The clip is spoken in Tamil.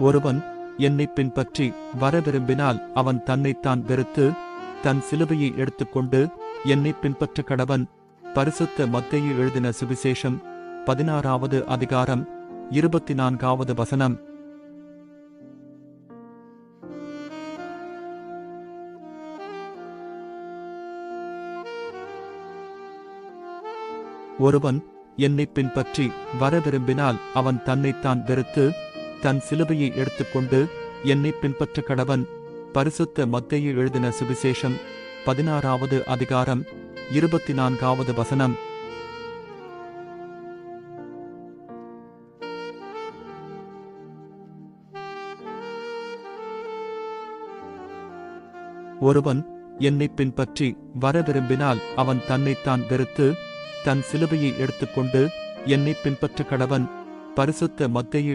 ஒருவன் என்னை பின்பற்றி வர விரும்பினால் அவன் தன்னைத்தான் வெறுத்து தன் சிலுவையை எடுத்துக்கொண்டு என்னை பின்பற்ற கடவன். பரிசுத்த மத்தையை எழுதின சுவிசேஷம் பதினாறாவது அதிகாரம் இருபத்தி நான்காவது வசனம். ஒருவன் என்னை பின்பற்றி வர விரும்பினால் அவன் தன்னைத்தான் வெறுத்து தன் சிலுவையை எடுத்துக்கொண்டு என்னை பின்பற்ற கடவன். பரிசுத்த மத்தையை எழுதின சுவிசேஷம் பதினாறாவது அதிகாரம் இருபத்தி நான்காவது வசனம். ஒருவன் என்னை பின்பற்றி வர விரும்பினால் அவன் தன்னைத்தான் வெறுத்து தன் சிலுவையை எடுத்துக்கொண்டு என்னை பின்பற்ற கடவன். பரிசுத்த மத்தையை